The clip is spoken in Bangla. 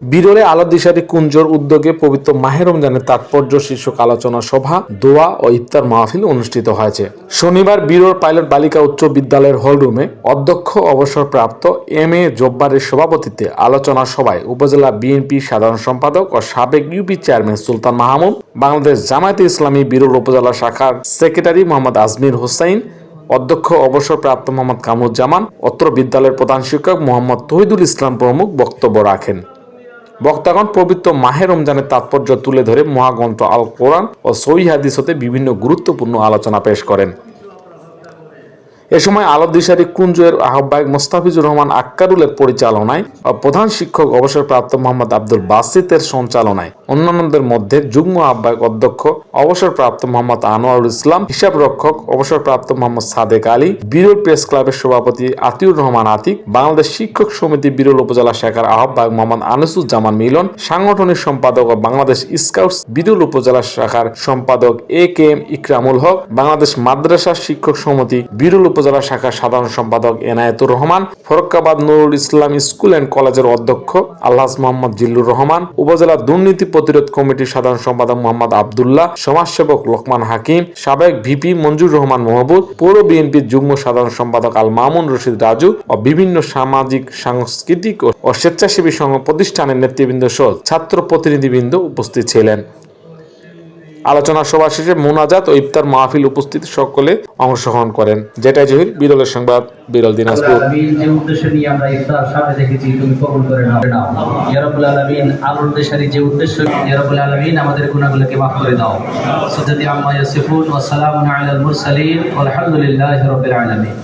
বিরলে আলো দিশারি কুঞ্জর উদ্যোগে পবিত্র মাহে রমজানের তাৎপর্য শীর্ষক আলোচনা সভা, দোয়া ও ইফতার মাহফিল অনুষ্ঠিত হয়েছে। শনিবার বিরোর পাইলট বালিকা উচ্চ বিদ্যালয়ের হলরুমে অধ্যক্ষ অবসরপ্রাপ্ত এম এ জব্বারের সভাপতিত্বে আলোচনা সভায় উপজেলা বিএনপি সাধারণ সম্পাদক ও সাবেক ইউপি চেয়ারম্যান সুলতান মাহমুদ, বাংলাদেশ জামায়াতে ইসলামী বিরোর উপজেলা শাখার সেক্রেটারি মোহাম্মদ আজমির হোসাইন, অধ্যক্ষ অবসরপ্রাপ্ত মোহাম্মদ কামরুজ্জামান, অত্র বিদ্যালয়ের প্রধান শিক্ষক মোহাম্মদ তহিদুল ইসলাম প্রমুখ বক্তব্য রাখেন। বক্তাগণ পবিত্র মাহে রমজানের তাৎপর্য তুলে ধরে মহাগ্রন্থ আল কোরআন ও সই হাদিস হতে বিভিন্ন গুরুত্বপূর্ণ আলোচনা পেশ করেন। এ সময় আলোদিশারি কুঞ্জের আহ্বায়ক মোস্তাফিজুর রহমান আক্কারুলের পরিচালনায় প্রধান শিক্ষক অবসরপ্রাপ্ত মোহাম্মদ আব্দুল বাসিতের সঞ্চালনায়। অন্যান্যদের মধ্যে যুগ্ম আহ্বায়ক অধ্যক্ষ, অবসরপ্রাপ্ত মোহাম্মদ আনোয়ারুল ইসলাম, হিসাব রক্ষক, অবসরপ্রাপ্ত মোহাম্মদ সাদেক আলী, বিরল প্রেস ক্লাবের সভাপতি আতিউর রহমান আতিক, বাংলাদেশ শিক্ষক সমিতি বিরল উপজেলা শাখার আহ্বায়ক মোহাম্মদ আনিসুজ্জামান মিলন, সাংগঠনিক সম্পাদক ও বাংলাদেশ স্কাউটস বিরল উপজেলা শাখার সম্পাদক A K M Ikramul Haque, Bangladesh মাদ্রাসা শিক্ষক সমিতি বিরল উপজেলা শাখার সাধারণ সম্পাদক এনায়েতুর রহমান, ফরক্কাবাদ নুরুল ইসলাম স্কুল অ্যান্ড কলেজের অধ্যক্ষ আল্লাহ মোহাম্মদ জিল্লুর রহমান, উপজেলা দুর্নীতি প্রতিরোধ কমিটির সাধারণ সম্পাদক মোহাম্মদ আবদুল্লাহ, সমাজসেবক লোকমান হাকিম, সাবেক ভিপি মঞ্জুর রহমান মাহবুব, পৌর বিএনপির যুগ্ম সাধারণ সম্পাদক আল মামুন রশিদ রাজু ও বিভিন্ন সামাজিক, সাংস্কৃতিক ও- স্বেচ্ছাসেবী সংঘ প্রতিষ্ঠানের নেতৃবৃন্দ সহ ছাত্র প্রতিনিধিবৃন্দ উপস্থিত ছিলেন। আলোচনা সভা শেষে মোনাজাত ও ইফতার মাহফিল উপস্থিত সকলে অংশগ্রহণ করেন। যেটাই জহির, বিরলের সংবাদ, বিরল দিনাজপুর। যে উদ্দেশ্য আমরা ইফতার সামনে দেখেছি, তুমি কবুল করে নাও। আলোর দেশারি যে উদ্দেশ্য আমাদের মাফ করে দাও। সুজাতি আম্মা ইয়াসিফুন, ওয়া সালামুন আলাল মুরসালিন, ওয়ালহামদুলিল্লাহি রাব্বিল আলামিন।